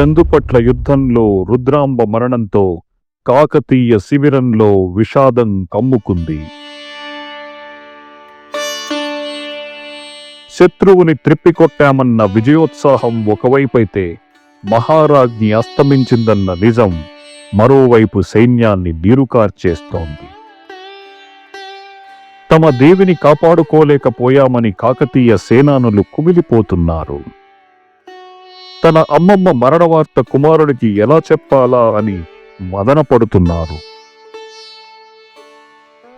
చందుపట్ల యుద్ధంలో రుద్రాంబ మరణంతో కాకతీయ శిబిరంలో విషాదం కమ్ముకుంది. శత్రువుని త్రిప్పికొట్టామన్న విజయోత్సాహం ఒకవైపైతే మహారాజ్ఞి అస్తమించిందన్న నిజం మరోవైపు సైన్యాన్ని నీరుకార్చేస్తోంది. తమ దేవిని కాపాడుకోలేకపోయామని కాకతీయ సేనానులు కుమిలిపోతున్నారు. తన అమ్మమ్మ మరణ వార్త కుమారుడికి ఎలా చెప్పాలా అని మదన పడుతున్నారు.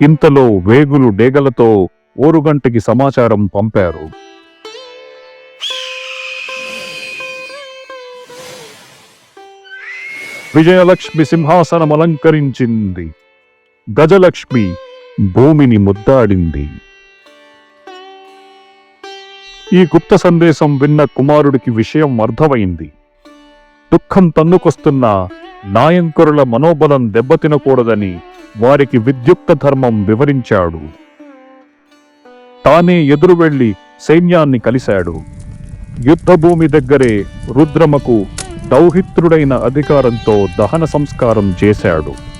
ఇంతలో వేగులు డేగలతో ఓరుగంటకి సమాచారం పంపారు. విజయలక్ష్మి సింహాసనం అలంకరించింది. గజలక్ష్మి భూమిని ముద్దాడింది. ఈ గుప్త సందేశం విన్న కుమారుడికి విషయం అర్థమైంది. దుఃఖం తన్నుకొస్తున్న నాయంకురుల మనోబలం దెబ్బతినకూడదని వారికి విద్యుక్త ధర్మం వివరించాడు. తానే ఎదురు వెళ్ళి సైన్యాన్ని కలిశాడు. యుద్ధభూమి దగ్గరే రుద్రమకు దౌహిత్రుడైన అధికారంతో దహన సంస్కారం చేశాడు.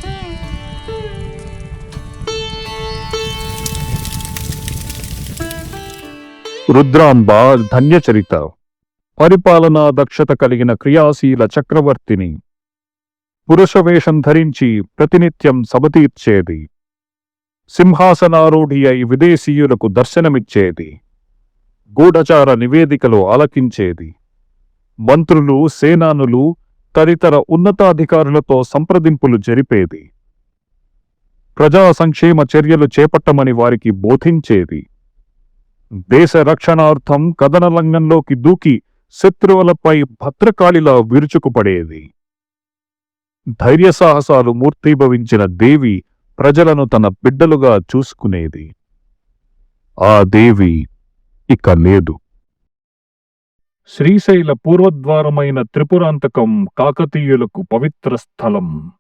రుద్రాంబ ధన్యచరిత. పరిపాలనా దక్షత కలిగిన క్రియాశీల చక్రవర్తిని. పురుషవేషం ధరించి ప్రతినిత్యం సబతీర్చేది సింహాసనారూఢి అయి విదేశీయులకు దర్శనమిచ్చేది. గూఢచార నివేదికలు ఆలకించేది. మంత్రులు సేనానులు తదితర ఉన్నతాధికారులతో సంప్రదింపులు జరిపేది. ప్రజా సంక్షేమ చర్యలు చేపట్టమని వారికి బోధించేది. దేశ రక్షణార్థం కథనలంగంలోకి దూకి శత్రువులపై భద్రకాళిలా విరుచుకుపడేది. ధైర్య సాహసాలు మూర్తీభవించిన దేవి ప్రజలను తన బిడ్డలుగా చూసుకునేది. ఆ దేవి ఇక లేదు. శ్రీశైల పూర్వద్వారమైన త్రిపురాంతకం కాకతీయులకు పవిత్ర స్థలం.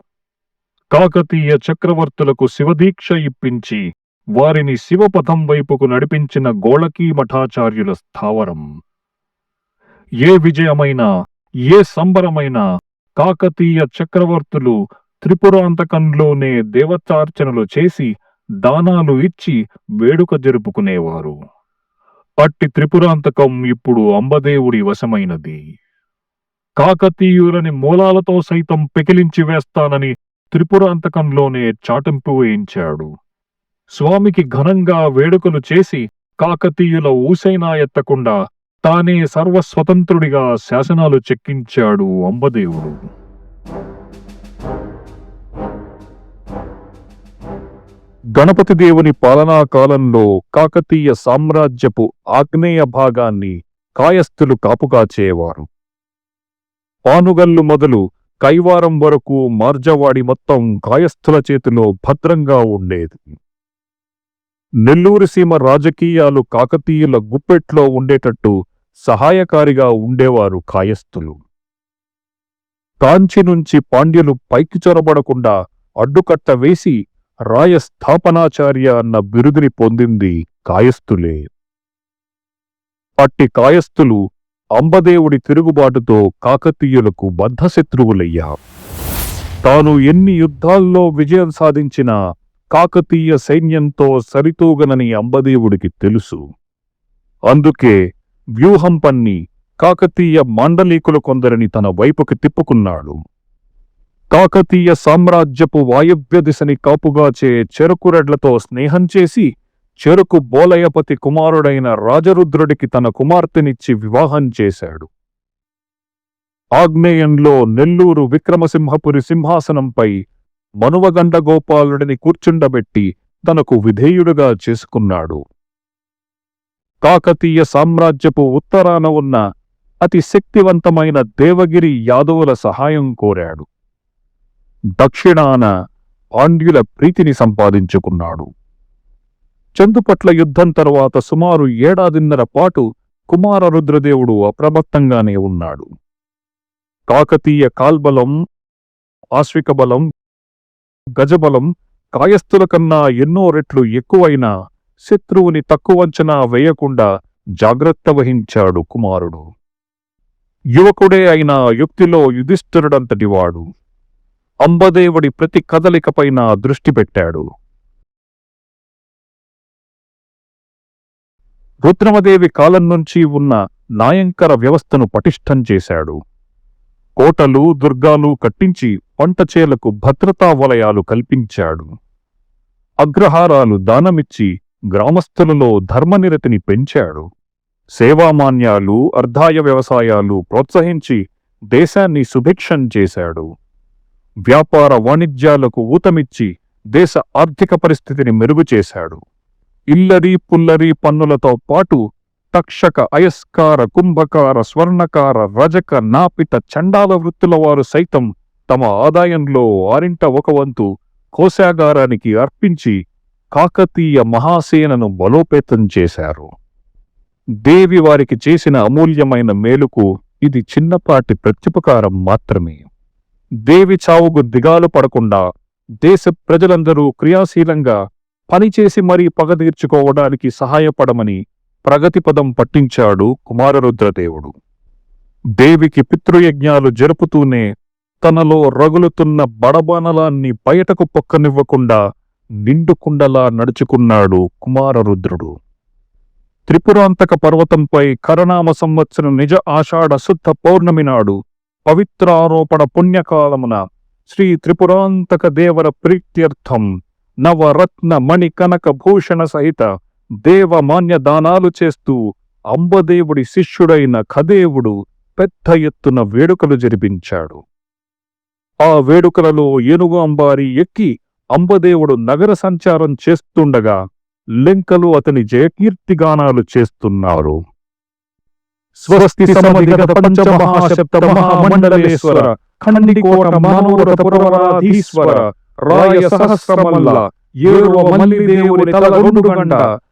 కాకతీయ చక్రవర్తులకు శివదీక్ష ఇప్పించి వారిని శివపథం వైపుకు నడిపించిన గోళకీ మఠాచార్యుల స్థావరం. ఏ విజయమైనా ఏ సంబరమైనా కాకతీయ చక్రవర్తులు త్రిపురాంతకంలోనే దేవతార్చనలు చేసి దానాలు ఇచ్చి వేడుక జరుపుకునేవారు. అట్టి త్రిపురాంతకం ఇప్పుడు అంబదేవుడి వశమైనది. కాకతీయులని మూలాలతో సైతం పెకిలించి వేస్తానని త్రిపురాంతకంలోనే చాటింపు వేయించాడు. స్వామికి ఘనంగా వేడుకలు చేసి కాకతీయుల ఊసైనా ఎత్తకుండా తానే సర్వస్వతంత్రుడిగా శాసనాలు చెక్కించాడు అంబదేవుడు. గణపతి దేవుని పాలనా కాలంలో కాకతీయ సామ్రాజ్యపు ఆగ్నేయ భాగాన్ని కాయస్థులు కాపుగాచేవారు పానుగల్లు మొదలు కైవారం వరకు మార్జవాడి మొత్తం కాయస్థుల చేతిలో భద్రంగా ఉండేది. నెల్లూరు సీమ రాజకీయాలు కాకతీయుల గుప్పెట్లో ఉండేటట్టు సహాయకారిగా ఉండేవారు కాయస్థులు. కాంచి నుంచి పాండ్యులు పైకి చొరబడకుండా అడ్డుకట్ట వేసి రాయ స్థాపనాచార్య అన్న బిరుదుని పొందింది కాయస్థులే. అట్టి కాయస్థులు అంబదేవుడి తిరుగుబాటుతో కాకతీయులకు బద్ధశత్రువులయ్యా. తాను ఎన్ని యుద్ధాల్లో విజయం సాధించినా కాకతీయ సైన్యంతో సరితూగనని అంబదేవుడికి తెలుసు. అందుకే వ్యూహం పన్ని కాకతీయ మాండలీకులు కొందరిని తన వైపుకి తిప్పుకున్నాడు. కాకతీయ సామ్రాజ్యపు వాయవ్య దిశని కాపుగాచే చెరుకురెడ్లతో స్నేహం చేసి చెరుకు బోలయపతి కుమారుడైన రాజరుద్రుడికి తన కుమార్తెనిచ్చి వివాహం చేశాడు. ఆగ్నేయంలో నెల్లూరు విక్రమసింహపురి సింహాసనంపై మనువగండ గోపాలుడిని కూర్చుండబెట్టి తనకు విధేయుడుగా చేసుకున్నాడు. కాకతీయ సామ్రాజ్యపు ఉత్తరాన ఉన్న అతి శక్తివంతమైన దేవగిరి యాదవుల సహాయం కోరాడు. దక్షిణాన పాండ్యుల ప్రీతిని సంపాదించుకున్నాడు. చందుపట్ల యుద్ధం తరువాత సుమారు ఏడాదిన్నర పాటు కుమారరుద్రదేవుడు అప్రమత్తంగానే ఉన్నాడు. కాకతీయ కాల్బలం ఆశ్విక బలం గజబలం కాయస్థుల కన్నా ఎన్నో రెట్లు ఎక్కువైన శత్రువుని తక్కువంచనా వేయకుండా జాగ్రత్త వహించాడు కుమారుడు. యువకుడే అయిన యుక్తిలో యుధిష్ఠిరుడంతటివాడు అంబదేవుడి ప్రతి కదలికపైన దృష్టి పెట్టాడు. రుద్రమదేవి కాలం నుంచి ఉన్న నాయంకర వ్యవస్థను పటిష్టం చేశాడు. కోటలు దుర్గాలు కట్టించి పంటచేలకు భద్రతా వలయాలు కల్పించాడు. అగ్రహారాలు దానమిచ్చి గ్రామస్థులలో ధర్మనిరతిని పెంచాడు. సేవామాన్యాలు అర్ధాయ వ్యవసాయాలు ప్రోత్సహించి దేశాన్ని సుభిక్షం చేశాడు. వ్యాపార వాణిజ్యాలకు ఊతమిచ్చి దేశ ఆర్థిక పరిస్థితిని మెరుగు చేశాడు. ఇల్లరి పుల్లరి పన్నులతో పాటు తక్షక అయస్కార కుంభకార స్వర్ణకార రజక నాపిత చండాల వృత్తుల వారు సైతం తమ ఆదాయంలో ఆరింట ఒక వంతు కోశాగారానికి అర్పించి కాకతీయ మహాసేనను బలోపేతం చేశారు. దేవి వారికి చేసిన అమూల్యమైన మేలుకు ఇది చిన్నపాటి ప్రత్యుపకారం మాత్రమే. దేవి చావుకు దిగాలు పడకుండా దేశ ప్రజలందరూ క్రియాశీలంగా పనిచేసి మరీ పగ తీర్చుకోవడానికి సహాయపడమని ప్రగతిపదం పట్టించాడు కుమారరుద్రదేవుడు. దేవికి పితృయజ్ఞాలు జరుపుతూనే తనలో రగులుతున్న బడబానలాన్ని బయటకు పొక్కనివ్వకుండా నిండుకుండలా నడుచుకున్నాడు కుమారరుద్రుడు. త్రిపురాంతక పర్వతంపై కరనామ సంవత్సరం నిజ ఆషాఢ శుద్ధ పౌర్ణమి నాడు పవిత్రారోపణ పుణ్యకాలమున శ్రీ త్రిపురాంతక దేవర ప్రీత్యర్థం నవరత్న మణి కనక భూషణ సహిత దేవమాన్య దానాలు చేస్తూ అంబదేవుడి శిష్యుడైన ఖదేవుడు పెద్ద ఎత్తున వేడుకలు జరిపించాడు. ఆ వేడుకలలో ఏనుగు అంబారి ఎక్కి అంబదేవుడు నగర సంచారం చేస్తుండగా లింకలు అతని జయకీర్తిగానాలు చేస్తున్నారు. స్వస్తి సమధిగత మహామండలేశ్వర ఖండికోట రాయ సహస్రమల్ల ఏరువ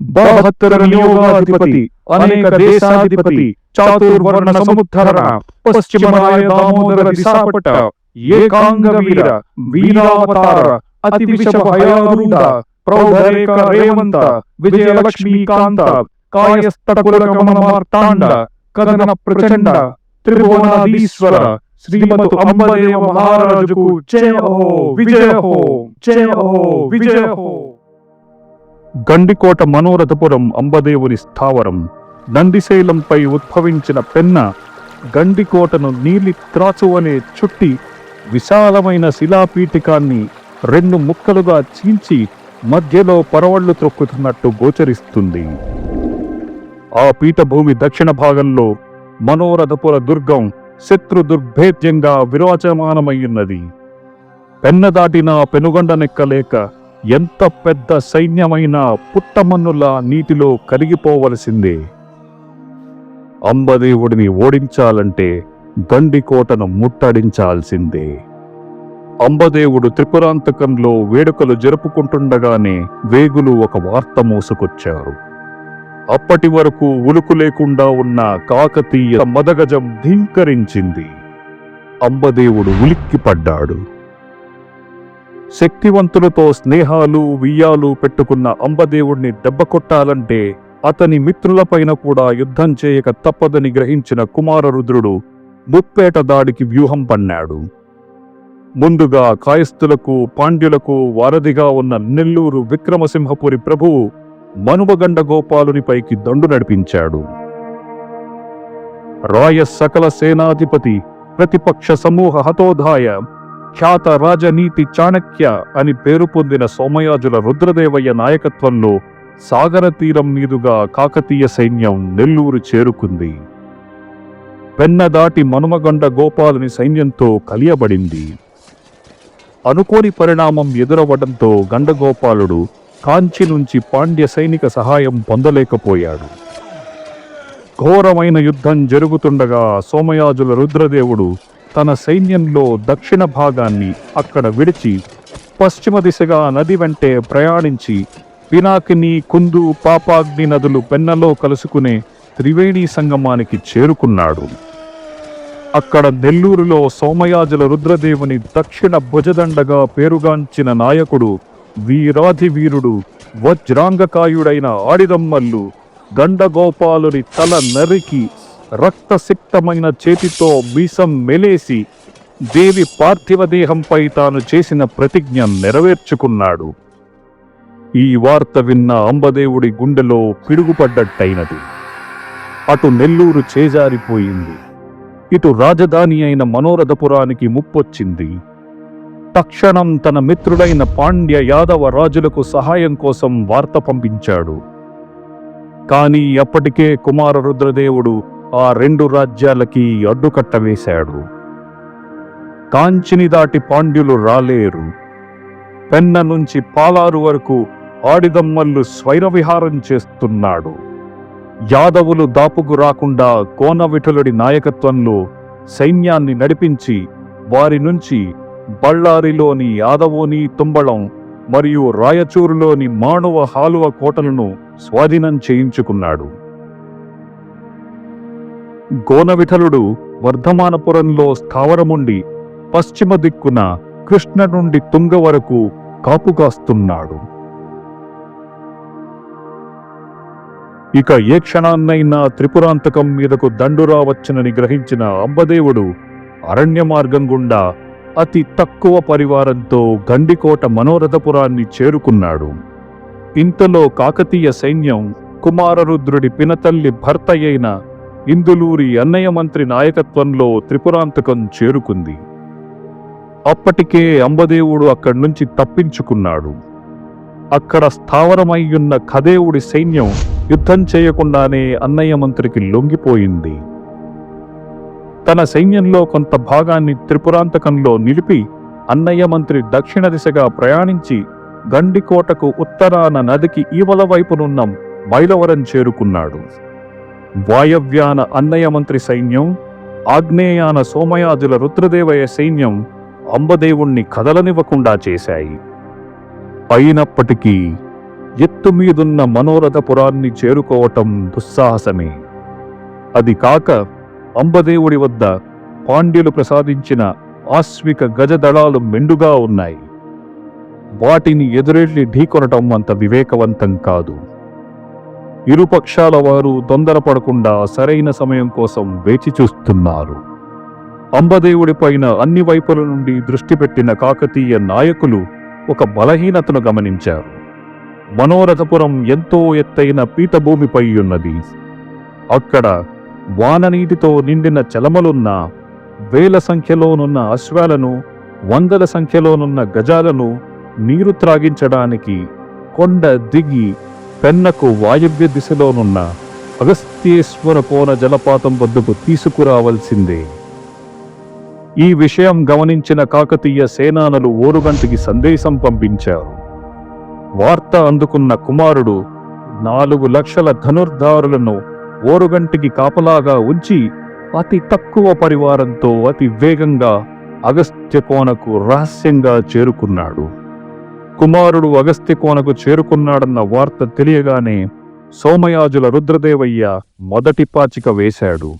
बहत्तरनियोगाधिपति अनेक देशाधिपति चातुर्वर्ण समुद्धर पश्चिमनाय दामोदर दिशापट ಏಕಾಂಗ ವೀರ ವೀರಾವತಾರ ಅತಿ ವಿಷ ಭಯಾರೂಢ ಪ್ರೌಢರೇಖ ರೇವಂತ ವಿಜಯ ಲಕ್ಷ್ಮೀಕಾಂತ ಕಾಯಸ್ಥ ಕುಲಕಮಲ ಮಾರ್ತಾಂಡ ಕದನ ಪ್ರಚಂಡ ತ್ರಿಭುವನಾಧೀಶ್ವರ ಶ್ರೀಮತ್ ಅಂಬದೇವ ಮಹಾರಾಜಗೂ ಜಯ ಹೋ ವಿಜಯ ಹೋ ಜಯ ಹೋ ವಿಜಯ ಹೋ గండికోట మనోరథపురం అంబదేవుని స్థావరం. నందిశైలంపై ఉద్భవించిన పెన్న గండికోటను నీలి త్రాచు అనే చుట్టి విశాలమైన శిలాపీఠికాన్ని రెండు ముక్కలుగా చీల్చి మధ్యలో పరవళ్ళు త్రొక్కుతున్నట్టు గోచరిస్తుంది. ఆ పీఠభూమి దక్షిణ భాగంలో మనోరథపుర దుర్గం శత్రు దుర్భేద్యంగా విరాజమానమయ్యున్నది పెన్న దాటిన పెనుగొండనెక్కలేక ఎంత పెద్ద సైన్యమైన పుట్టమన్నుల నీటిలో కరిగిపోవలసిందే. అంబదేవుడిని ఓడించాలంటే గండికోటను ముట్టడించాల్సిందే. అంబదేవుడు త్రిపురాంతకంలో వేడుకలు జరుపుకుంటుండగానే వేగులు ఒక వార్త మోసుకొచ్చారు. అప్పటి వరకు ఉలుకు లేకుండా ఉన్న కాకతీయ మదగజం ధింకరించింది. అంబదేవుడు ఉలిక్కిపడ్డాడు. శక్తివంతులతో స్నేహాలు వియ్యాలు పెట్టుకున్న అంబదేవుణ్ణి దెబ్బ కొట్టాలంటే అతని మిత్రులపైన కూడా యుద్ధం చేయక తప్పదని గ్రహించిన కుమారరుద్రుడు ముప్పేట దాడికి వ్యూహం పన్నాడు. ముందుగా కాయస్థులకు పాండ్యులకు వారధిగా ఉన్న నెల్లూరు విక్రమసింహపురి ప్రభువు మనుమగండ గోపాలునిపైకి దండు నడిపించాడు. రాయ సకల సేనాధిపతి ప్రతిపక్ష సమూహ హతోధాయ ఖ్యాత రాజనీతి చాణక్య అని పేరు పొందిన సోమయాజుల రుద్రదేవయ్య నాయకత్వంలో సాగర తీరం మీదుగా కాకతీయ సైన్యం నెల్లూరు చేరుకుంది. పెన్న దాటి మనుమగండ గోపాలుని సైన్యంతో కలియబడింది. అనుకోని పరిణామం ఎదురవ్వడంతో గండగోపాలుడు కాంచి నుంచి పాండ్య సైనిక సహాయం పొందలేకపోయాడు. ఘోరమైన యుద్ధం జరుగుతుండగా సోమయాజుల రుద్రదేవుడు తన సైన్యంలో దక్షిణ భాగాన్ని అక్కడ విడిచి పశ్చిమ దిశగా నది వెంటే ప్రయాణించి పినాకిని కుందు పాపాగ్ని నదులు పెన్నలో కలుసుకునే త్రివేణి సంగమానికి చేరుకున్నాడు. అక్కడ నెల్లూరులో సోమయాజుల రుద్రదేవుని దక్షిణ భుజదండగా పేరుగాంచిన నాయకుడు వీరాధి వీరుడు వజ్రాంగకాయుడైన ఆడిదమ్మల్లు గండగోపాలుని తల నరికి రక్తసిక్తమైన చేతితో మీసం మెలేసి దేవి పార్థివ దేహంపై తాను చేసిన ప్రతిజ్ఞ నెరవేర్చుకున్నాడు. ఈ వార్త విన్న అంబదేవుడి గుండెలో పిడుగుపడ్డట్టయినది. అటు నెల్లూరు చేజారిపోయింది. ఇటు రాజధాని అయిన మనోరథపురానికి ముప్పొచ్చింది. తక్షణం తన మిత్రుడైన పాండ్య యాదవ రాజులకు సహాయం కోసం వార్త పంపించాడు. కానీ అప్పటికే కుమారరుద్రదేవుడు ఆ రెండు రాజ్యాలకి అడ్డుకట్ట వేశాడు. కాంచిని దాటి పాండ్యులు రాలేరు. పెన్న నుంచి పాలారు వరకు ఆడిదమ్మల్లు స్వైరవిహారం చేస్తున్నాడు. యాదవులు దాపుకు రాకుండా కోనవిఠలుడి నాయకత్వంలో సైన్యాన్ని నడిపించి వారి నుంచి బళ్ళారిలోని యాదవోని తుంబళం మరియు రాయచూరులోని మానవ హాలువ కోటలను స్వాధీనం చేయించుకున్నాడు. గోనవిఠలుడు వర్ధమానపురంలో స్థావరముండి పశ్చిమ దిక్కున కృష్ణ నుండి తుంగ వరకు కాపుగాస్తున్నాడు ఇక ఏ క్షణాన్నైనా త్రిపురాంతకం మీదకు దండురా వచ్చనని గ్రహించిన అంబదేవుడు అరణ్య మార్గం గుండా అతి తక్కువ పరివారంతో గండికోట మనోరథపురాన్ని చేరుకున్నాడు. ఇంతలో కాకతీయ సైన్యం కుమారరుద్రుడి పినతల్లి భర్త అయిన ఇందులూరి అన్నయ్య మంత్రి నాయకత్వంలో త్రిపురాంతకం చేరుకుంది. అప్పటికే అంబదేవుడు అక్కడి నుంచి తప్పించుకున్నాడు. అక్కడ స్థావరమయ్యున్న ఖదేవుడి సైన్యం యుద్ధం చేయకుండానే అన్నయ్య మంత్రికి లొంగిపోయింది. తన సైన్యంలో కొంత భాగాన్ని త్రిపురాంతకంలో నిలిపి అన్నయ్య మంత్రి దక్షిణ దిశగా ప్రయాణించి గండికోటకు ఉత్తరాన నదికి ఈవల వైపునున్న మైలవరం చేరుకున్నాడు. వాయవ్యాన అన్నయ మంత్రి సైన్యం ఆగ్నేయాన సోమయాజుల రుద్రదేవయ సైన్యం అంబదేవుణ్ణి కదలనివ్వకుండా చేశాయి. అయినప్పటికీ ఎత్తు మీదున్న మనోరథపురాన్ని చేరుకోవటం దుస్సాహసమే. అది కాక అంబదేవుడి వద్ద పాండ్యులు ప్రసాదించిన ఆశ్విక గజదళాలు మెండుగా ఉన్నాయి. వాటిని ఎదురెళ్ళి ఢీకొనటం అంత వివేకవంతం కాదు. ఇరుపక్షాల వారు తొందరపడకుండా సరైన సమయం కోసం వేచి చూస్తున్నారు. అంబదేవుడి పైన అన్ని వైపుల నుండి దృష్టి పెట్టిన కాకతీయ నాయకులు ఒక బలహీనతను గమనించారు. మనోరథపురం ఎంతో ఎత్తైన పీఠభూమిపై ఉన్నది. అక్కడ వాననీటితో నిండిన చలమలున్న వేల సంఖ్యలోనున్న అశ్వాలను వందల సంఖ్యలోనున్న గజాలను నీరు త్రాగించడానికి కొండ దిగి పెన్నకు వాయువ్య దిశలోనున్న అగస్త్యేశ్వర కోన జలపాతం వద్దకు తీసుకురావలసిందే. ఈ విషయం గమనించిన కాకతీయ సేనానులు ఓరుగంటికి సందేశం పంపించారు. వార్త అందుకున్న కుమారుడు నాలుగు లక్షల ధనుర్ధారులను ఓరుగంటికి కాపలాగా ఉంచి అతి తక్కువ పరివారంతో అతి వేగంగా అగస్త్య కోనకు రహస్యంగా చేరుకున్నాడు. కుమారుడు అగస్త్య కోనకు చేరుకున్నాడన్న వార్త తెలియగానే సోమయాజుల రుద్రదేవయ్య మొదటి పాచిక వేశాడు.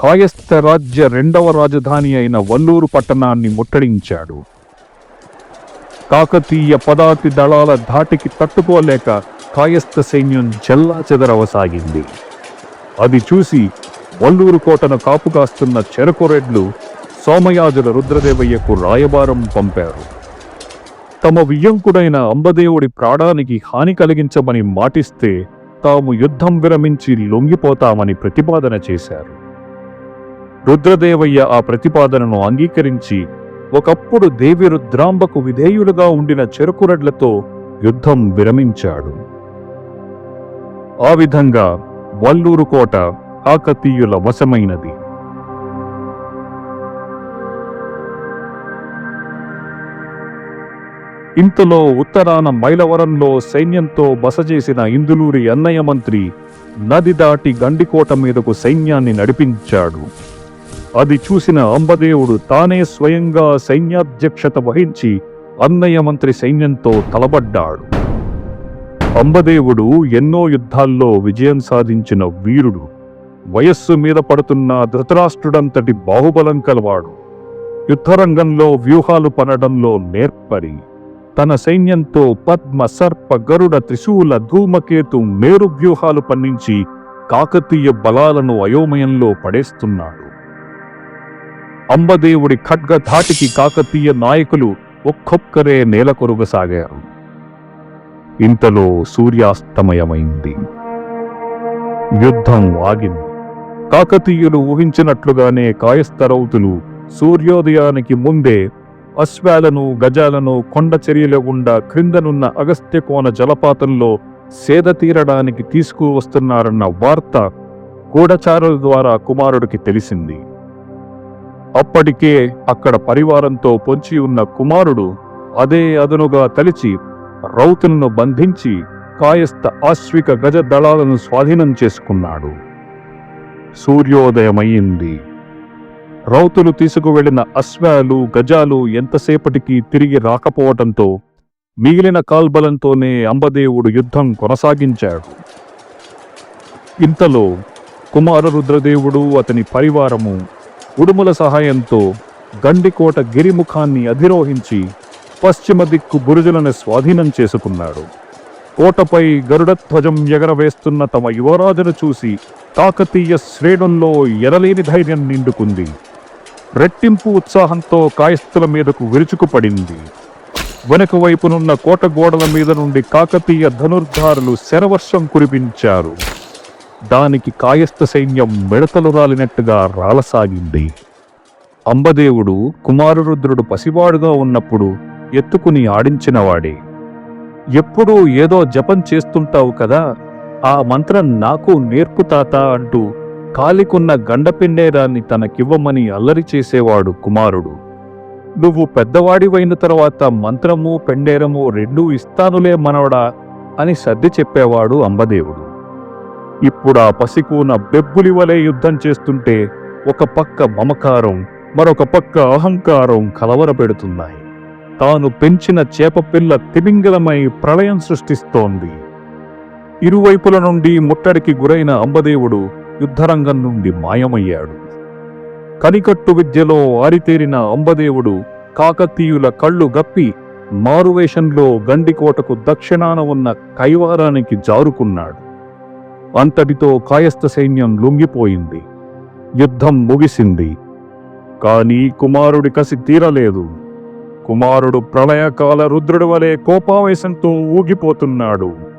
కాయస్థ రాజ్య రెండవ రాజధాని అయిన వల్లూరు పట్టణాన్ని ముట్టడించాడు. కాకతీయ పదాతి దళాల ధాటికి తట్టుకోలేక కాయస్థ సైన్యం చెల్లా చెదరవసాగింది. అది చూసి వల్లూరు కోటను కాపు కాస్తున్న చెరకురెడ్లు సోమయాజుల రుద్రదేవయ్యకు రాయబారం పంపారు. తమ వియ్యంకుడైన అంబదేవుడి ప్రాణానికి హాని కలిగించమని మాటిస్తే తాము యుద్ధం విరమించి లొంగిపోతామని ప్రతిపాదన చేశారు. రుద్రదేవయ్య ఆ ప్రతిపాదనను అంగీకరించి ఒకప్పుడు దేవి రుద్రాంబకు విధేయులుగా ఉండిన చెరుకురడ్లతో యుద్ధం విరమించాడు. ఆ విధంగా వల్లూరు కోట కాకతీయుల వశమైనది. ఇంతలో ఉత్తరాన మైలవరంలో సైన్యంతో బస చేసిన ఇందులూరి అన్నయ్య మంత్రి నది దాటి గండికోట మీదకు సైన్యాన్ని నడిపించాడు. అది చూసిన అంబదేవుడు తానే స్వయంగా సైన్యాధ్యక్షత వహించి అన్నయ్య మంత్రి సైన్యంతో తలబడ్డాడు అంబదేవుడు ఎన్నో యుద్ధాల్లో విజయం సాధించిన వీరుడు. వయస్సు మీద పడుతున్న ధృతరాష్ట్రుడంతటి బాహుబలం కలవాడు. యుద్ధరంగంలో వ్యూహాలు పనడంలో నేర్పరి. తన సైన్యంతో పద్మ సర్ప గరుడ త్రిశూల ధూమకేతు మేరు వ్యూహాలు పన్నించి కాకతీయ బలాలను అయోమయంలో పడేస్తున్నాడు. అంబదేవుడి ఖడ్గ ధాటికి కాకతీయ నాయకులు ఒక్కొక్కరే నేలకొరుగసాగారు ఇంతలో సూర్యాస్తమయమైంది. యుద్ధం ఆగింది. కాకతీయులు ఊహించినట్లుగానే కాయస్థరౌతులు సూర్యోదయానికి ముందే అశ్వాలను గజాలను కొండ చర్యల గుండా క్రిందనున్న అగస్త్యకోన జలపాతంలో సేద తీరడానికి తీసుకువస్తున్నారన్న వార్త గూఢచారుల ద్వారా కుమారుడికి తెలిసింది. అప్పటికే అక్కడ పరివారంతో పొంచి ఉన్న కుమారుడు అదే అదనుగా తలిచి రౌతులను బంధించి కాయస్థ ఆశ్విక గజ దళాలను స్వాధీనం చేసుకున్నాడు. సూర్యోదయమయ్యింది. రౌతులు తీసుకువెళ్ళిన అశ్వాలు గజాలు ఎంతసేపటికి తిరిగి రాకపోవటంతో మిగిలిన కాల్బలంతోనే అంబదేవుడు యుద్ధం కొనసాగించాడు. ఇంతలో కుమారరుద్రదేవుడు అతని పరివారము ఉడుముల సహాయంతో గండికోట గిరిముఖాన్ని అధిరోహించి పశ్చిమ దిక్కు బురుజులను స్వాధీనం చేసుకున్నాడు. కోటపై గరుడధ్వజం ఎగరవేస్తున్న తమ యువరాజును చూసి కాకతీయ శ్రేణుల్లో ఎరలేని ధైర్యం నిండుకుంది. రెట్టింపు ఉత్సాహంతో కాయస్థుల మీదకు విరుచుకుపడింది. వెనుక వైపునున్న కోట గోడల మీద నుండి కాకతీయ ధనుర్ధారులు శరవర్షం కురిపించారు. దానికి కాయస్థ సైన్యం మిడతలు రాలినట్టుగా రాలసాగింది. అంబదేవుడు కుమారరుద్రుడు పసివాడుగా ఉన్నప్పుడు ఎత్తుకుని ఆడించినవాడే. ఎప్పుడూ ఏదో జపం చేస్తుంటావు కదా ఆ మంత్రం నాకు నేర్పు తాత అంటూ కాలికున్న గండపెండేరాన్ని తనకివ్వమని అల్లరి చేసేవాడు కుమారుడు. నువ్వు పెద్దవాడివైన తర్వాత మంత్రము పెండేరము రెండూ ఇస్తానులే మనవడా అని సర్ది చెప్పేవాడు అంబదేవుడు. ఇప్పుడు ఆ పసికూన బెబ్బులి వలె యుద్ధం చేస్తుంటే ఒక పక్క మమకారం మరొక పక్క అహంకారం కలవరపెడుతున్నాయి. తాను పెంచిన చేపపిల్ల తిమింగలమై ప్రళయం సృష్టిస్తోంది. ఇరువైపుల నుండి ముట్టడికి గురైన అంబదేవుడు యుద్ధరంగం నుండి మాయమయ్యాడు. కనికట్టు విద్యలో ఆరితేరిన అంబదేవుడు కాకతీయుల కళ్ళు గప్పి మారువేషంలో గండికోటకు దక్షిణాన ఉన్న కైవారానికి జారుకున్నాడు. అంతటితో కాయస్థ సైన్యం లొంగిపోయింది. యుద్ధం ముగిసింది. కానీ కుమారుడి కసి తీరలేదు. కుమారుడు ప్రళయకాల రుద్రుడి వలె కోపావేశంతో ఊగిపోతున్నాడు.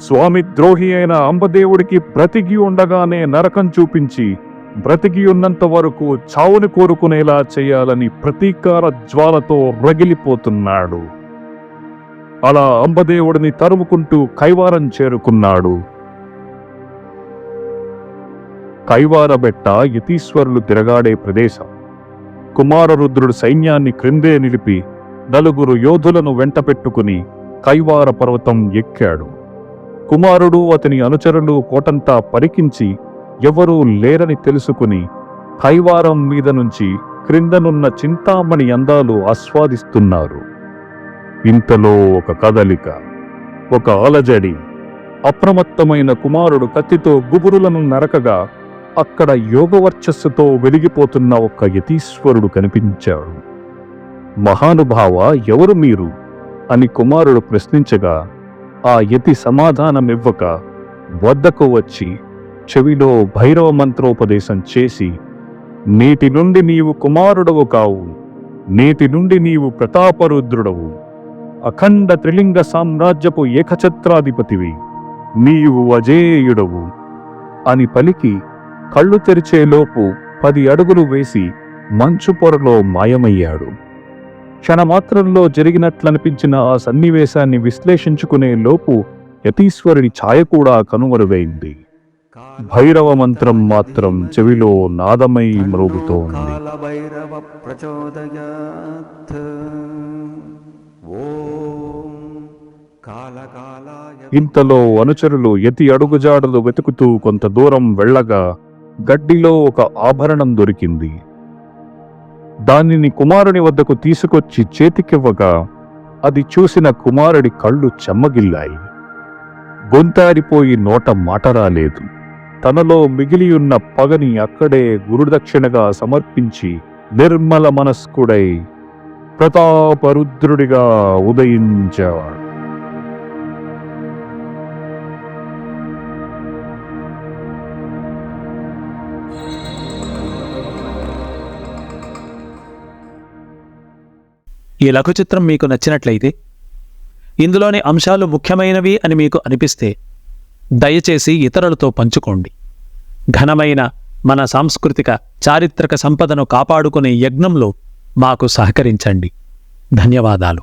స్వామి ద్రోహి అయిన అంబదేవుడికి బ్రతికి ఉండగానే నరకం చూపించి బ్రతికి ఉన్నంత వరకు చావుని కోరుకునేలా చేయాలని ప్రతీకార జ్వాలతో రగిలిపోతున్నాడు. అలా అంబదేవుడిని తరుముకుంటూ కైవారం చేరుకున్నాడు. కైవారబెట్ట యతీశ్వరులు తిరగాడే ప్రదేశం. కుమారరుద్రుడు సైన్యాన్ని క్రిందే నిలిపి నలుగురు యోధులను వెంటపెట్టుకుని కైవార పర్వతం ఎక్కాడు. కుమారుడు అతని అనుచరులు కోటంతా పరికించి ఎవరూ లేరని తెలుసుకుని హైవారం మీద నుంచి క్రిందనున్న చింతామణి అందాలు ఆస్వాదిస్తున్నారు. ఇంతలో ఒక కదలిక ఒక అలజడి అప్రమత్తమైన కుమారుడు కత్తితో గుబురులను నరకగా అక్కడ యోగవర్చస్సుతో వెలిగిపోతున్న ఒక యతీశ్వరుడు కనిపించాడు. మహానుభావ ఎవరు మీరు? అని కుమారుడు ప్రశ్నించగా ఆ యతి సమాధానమివ్వక వద్దకు వచ్చి చెవిలో భైరవ మంత్రోపదేశం చేసి నేటి నుండి నీవు కుమారుడవు కావు. నేటి నుండి నీవు ప్రతాపరుద్రుడవు. అఖండ త్రిలింగ సామ్రాజ్యపు ఏకఛత్రాధిపతివి. నీవు అజేయుడవు. అని పలికి కళ్ళు తెరిచేలోపు పది అడుగులు వేసి మంచు పొరలో మాయమయ్యాడు. క్షణమాత్రంలో జరిగినట్లనిపించిన ఆ సన్నివేశాన్ని విశ్లేషించుకునే లోపు యతీశ్వరుడి ఛాయ కూడా కనుమరుగైంది. భైరవ మంత్రం మాత్రం చెవిలో నాదమై మ్రోగుతో ఇంతలో అనుచరులు యతి అడుగుజాడలు వెతుకుతూ కొంత దూరం వెళ్ళగా గడ్డిలో ఒక ఆభరణం దొరికింది. దానిని కుమారుని వద్దకు తీసుకొచ్చి చేతికివ్వగా అది చూసిన కుమారుడి కళ్ళు చెమ్మగిల్లాయి. గొంతారిపోయి నోట మాట రాలేదు. తనలో మిగిలియున్న పగని అక్కడే గురుదక్షిణగా సమర్పించి నిర్మల మనస్కుడై ప్రతాపరుద్రుడిగా ఉదయించాడు ఈ లఘు చిత్రం మీకు నచ్చినట్లయితే ఇందులోని అంశాలు ముఖ్యమైనవి అని మీకు అనిపిస్తే దయచేసి ఇతరులతో పంచుకోండి. ఘనమైన మన సాంస్కృతిక చారిత్రక సంపదను కాపాడుకునే యజ్ఞంలో మాకు సహకరించండి. ధన్యవాదాలు.